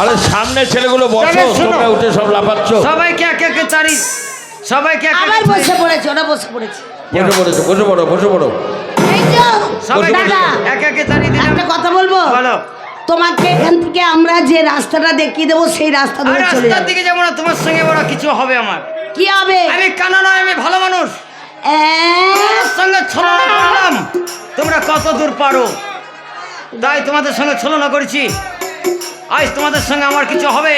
আরে সামনে ছেলেগুলো বসো তোমরা উঠে সব লাফাচ্ছ। সবাইকে একে একে চারি সবাইকে আবার। বসে পড়েছে ওরা বসে পড়েছে। বসে পড়েছো বসে পড়ো বসে পড়ো। এই তো। সবাই দাদা একে একে চারি দিলাম। একটা কথা বলব? বলো। তোমাকে এখান থেকে আমরা যে রাস্তাটা দেখিয়ে দেবো সেই রাস্তা ধরে চলে রাস্তার দিকে যাব না তোমার সঙ্গে বড় কিছু হবে আমার। কি হবে? আমি কানা নয় আমি ভালো মানুষ। সঙ্গে ছলনা করলাম। তোমরা কত দূর পারো? তাই তোমাদের সঙ্গে ছলনা করেছি। আজ তোমাদের সঙ্গে আমার কিছু হবে।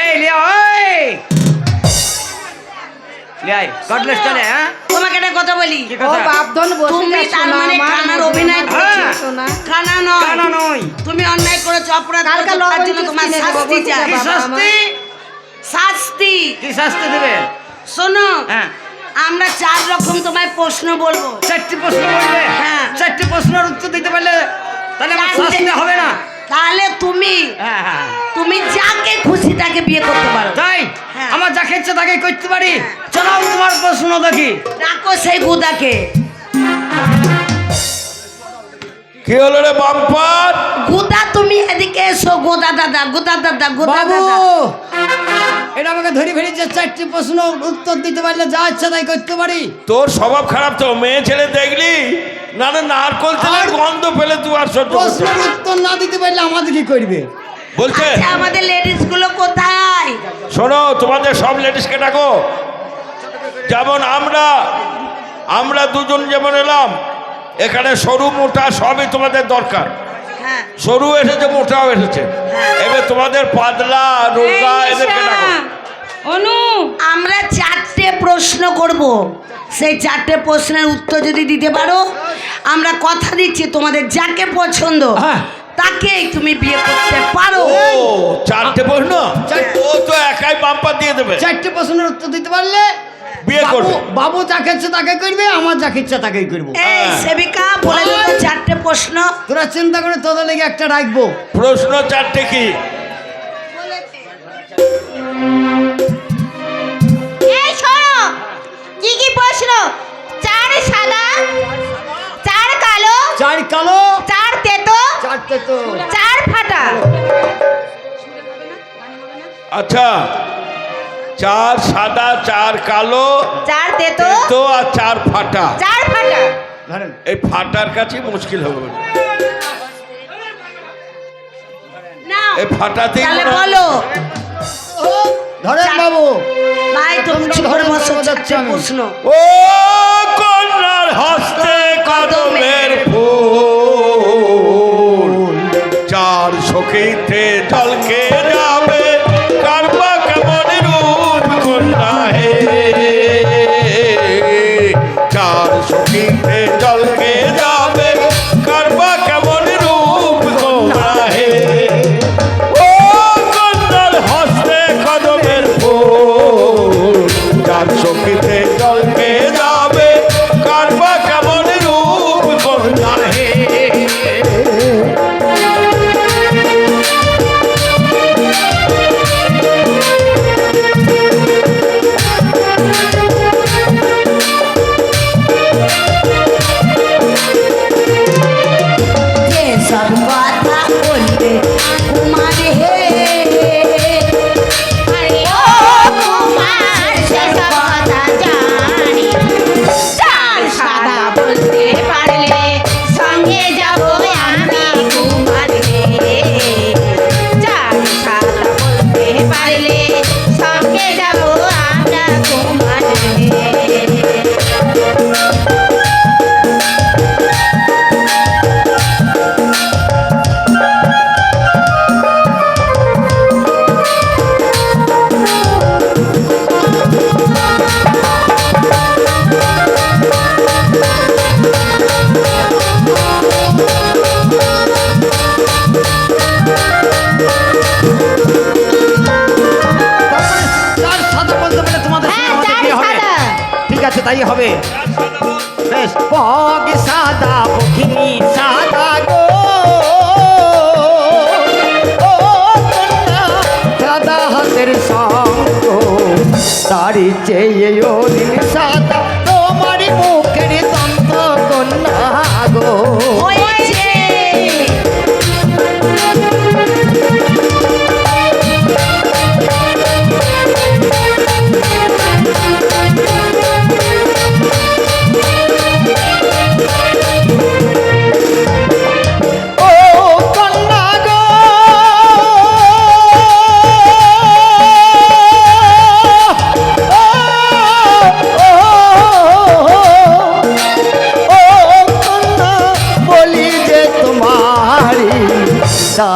এই লিয়া ওই লিয়াই কাটলেস চলে হ্যাঁ? তোমাকে একটা কথা বলি। কি বাপধন বসে তুমি তার মানে কানার অভিনয় করছ হ্যাঁ। কানা নয়। কানা নই তুমি অন্যায় করেছ অপরাধ করেছ তার জন্য তোমার শাস্তি চাই। শাস্তি? শাস্তি। কি শাস্তি দেবে? শোনো হ্যাঁ। আমরা চার রকম তোমায় প্রশ্ন বলব। চারটি প্রশ্ন বলবে? হ্যাঁ। চারটি প্রশ্নের উত্তর দিতে পারলে তাহলে আমার শাস্তি হবে না। তাহলে তুমি হ্যাঁ হ্যাঁ তুমি যাকে খুশি তাকে বিয়ে করতে পারো। তাই? হ্যাঁ। আমার যাকে ইচ্ছে তাকে করতে পারি? চলো তোমার প্রশ্ন দেখি। ডাকো সেই গুদাকে। কি হলো রে বাম্পার গুদা তুমি এদিকে এসো। গোদা দাদা গোদা দাদা গোদা বাবু! দাদা। এটা আমাকে ধরে ফেলি যে চারটি প্রশ্ন উত্তর দিতে পারলে যা ইচ্ছা তাই করতে পারি। তোর স্বভাব খারাপ তো মেয়ে ছেলে দেখলি? না না নারকল তেলের গন্ধ পেলে তুই আর সহ্য করতে প্রশ্নের উত্তর না দিতে পারলে আমাদের কি করবে? বলছে আচ্ছা, আমাদের লেডিসগুলো কোথায়? শোনো তোমাদের সব লেডিসকে ডাকো। যেমন আমরা আমরা দুজন যেমন এলাম এখানে সরু মোটা সবই তোমাদের দরকার। হ্যাঁ। সরু এসেছে মোটাও এসেছে। এবার তোমাদের পাতলা রোগা এদেরকে ডাকো। অনু! আমরা চারটে প্রশ্ন করব। সেই চারটে প্রশ্নের উত্তর যদি দিতে পারো আমরা কথা দিচ্ছি তোমাদের যাকে পছন্দ হ্যাঁ। তাকেই তুমি বিয়ে করতে পারো। চারটে প্রশ্ন? চারটে। ও তো একাই বাম্পার দিয়ে দেবে। চারটে প্রশ্নের উত্তর দিতে পারলে বিয়ে বাবু করবে। বাবু যাকে ইচ্ছে তাকে করবে আমার যাকে ইচ্ছা তাকেই করব। এই হ্যাঁ। সেবিকা বলে দিত চারটে প্রশ্ন। তোরা চিন্তা করে তোদের লেগে একটা রাখব। প্রশ্ন চারটে কি? কি কি প্রশ্ন? চার সাদা চার কালো চার কালো চার তেতো চারটে তো চার ফাটা। আচ্ছা চার সাদা চার কালো চার তেতো তো আর চার ফাটা। চার ফাটা। ধরেন। এই ফাটার কাছে মুশকিল হবে এই ফাটাতেই তাহলে বলো। ধরেন বাবু ভাই তুমি তোমরা চুপ করে ধরো, বসো তারপর চারটে যাচ্ছি আমি। প্রশ্ন ও কন্যার হস্তে কদমের ফুল চার সখীতে তাই হবে।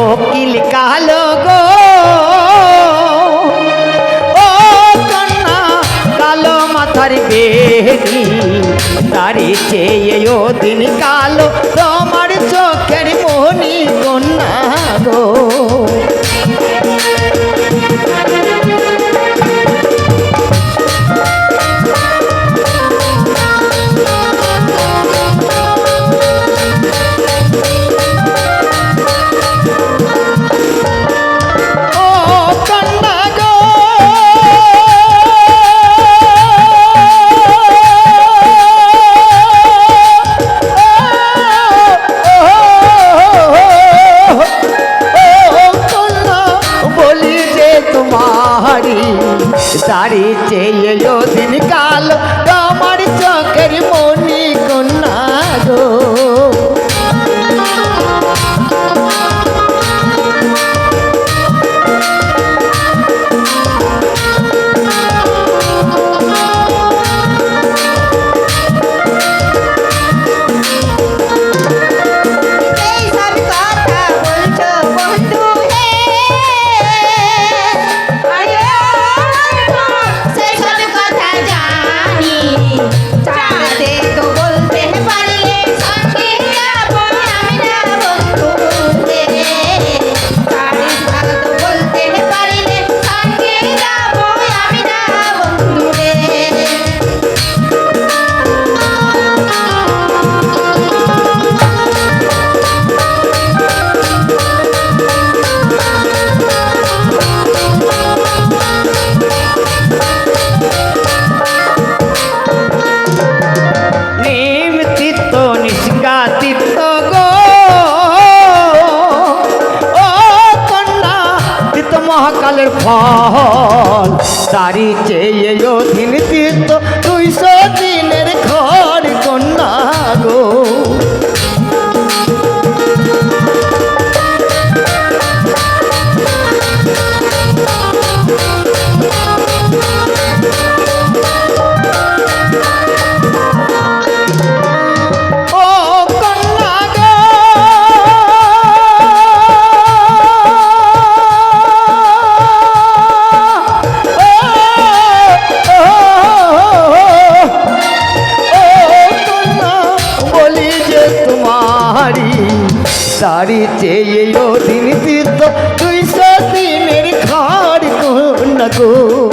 কোকিল কালো গো। ও কন্যা কালো মাথার বেহনি তারি চেয়ে ও দিন কালো তোমার ఒకసారి చేయో దినకాలు. মহল তারি চেয়ে অধীন গো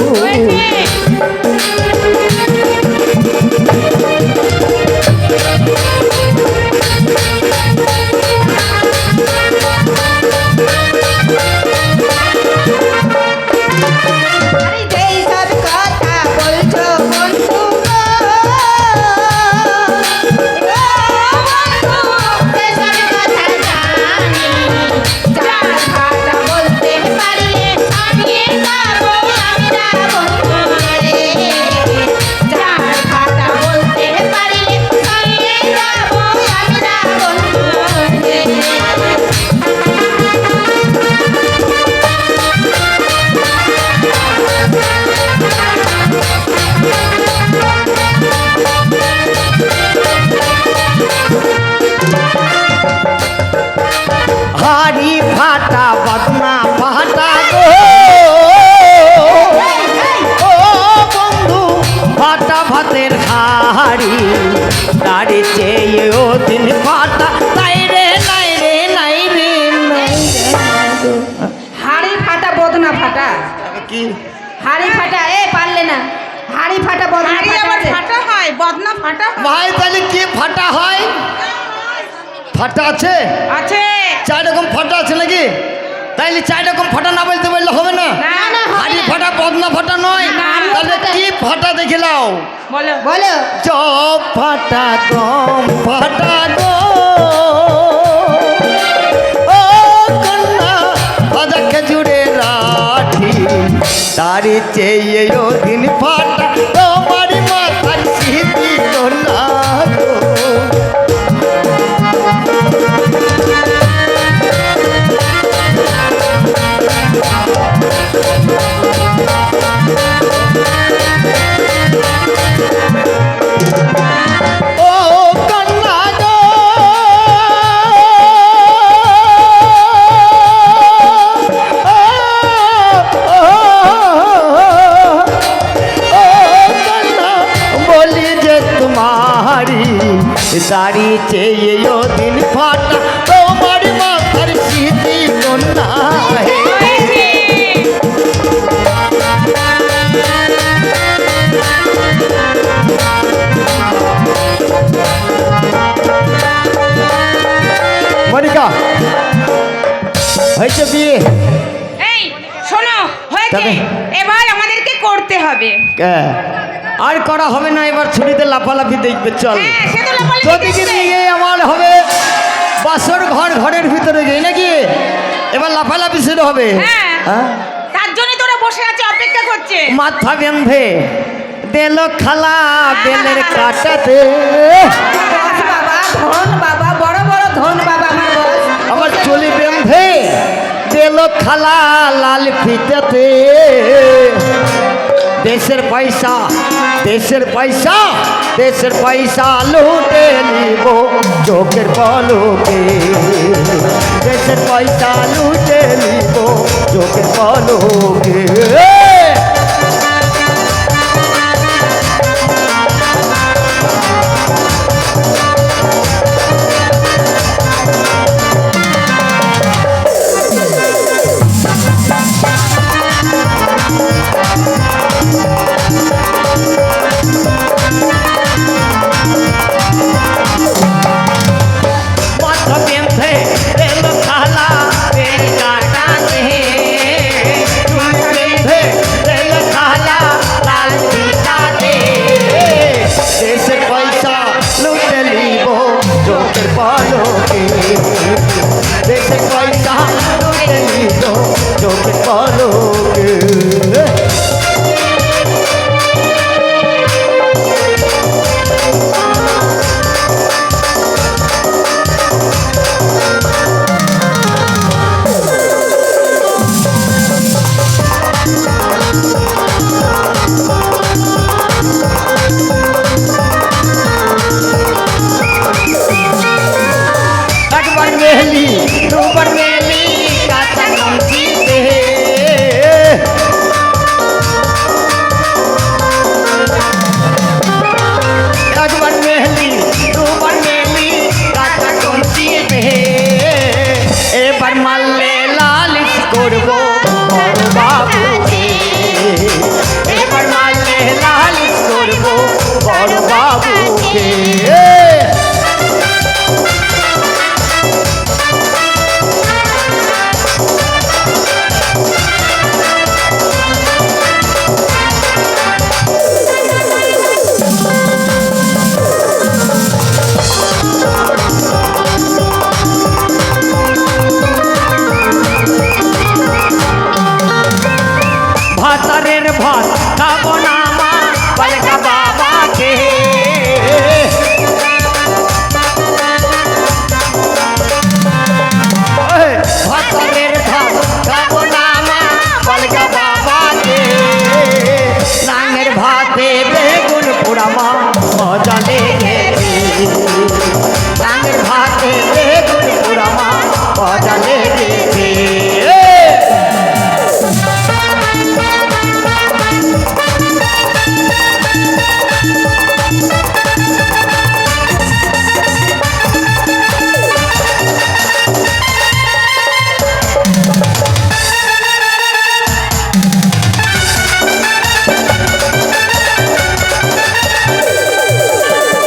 পথের হাড়ি তারে ও দিন পাতা তাই রে নাই রে নাই রে হাড়ি ফাটা বদনা ফাটা? কি? হাড়ি ফাটা এ পারলে না। হাড়ি ফাটা বদনা হাড়ি আবার ফাটা হয় বদনা ফাটা ভাই তাহলে কি ফাটা হয়? ফাটা আছে? আছে। চার রকম ফাটা আছে নাকি? তাইলে চার রকম ফাটা না বলতে বললে হবে না। না না ফটা নয়। তাহলে। কি ফাটা দেখে নাও। বলো। বলো। চপ ফাটা গম ফাটা তারি চেয়ে ও দিন ফাটা। আর করা হবে না এবার ছুটিতে লাফালাফি দেখবে চল। হ্যাঁ। নিয়ে আমার হবে বাসর ঘর ঘরের ভিতরে গিয়ে নাকি? এবার লাফালাফি শুরু হবে। হ্যাঁ হ্যাঁ? তার জন্য তোরা বসে আছে অপেক্ষা করছে। মাথা বেঁধে দেল খালা বেলের কাটাতে। বাবা ধন বাবা বড় বড় ধন বাবা আমার চলি বেঁধে দেল খালা লাল ফিতেতে। দেশের পয়সা দেশের পয়সা দেশের পয়সা লুটে নিব চোখের পলকে দেশের পয়সা লুটে নিব চোখের পলকে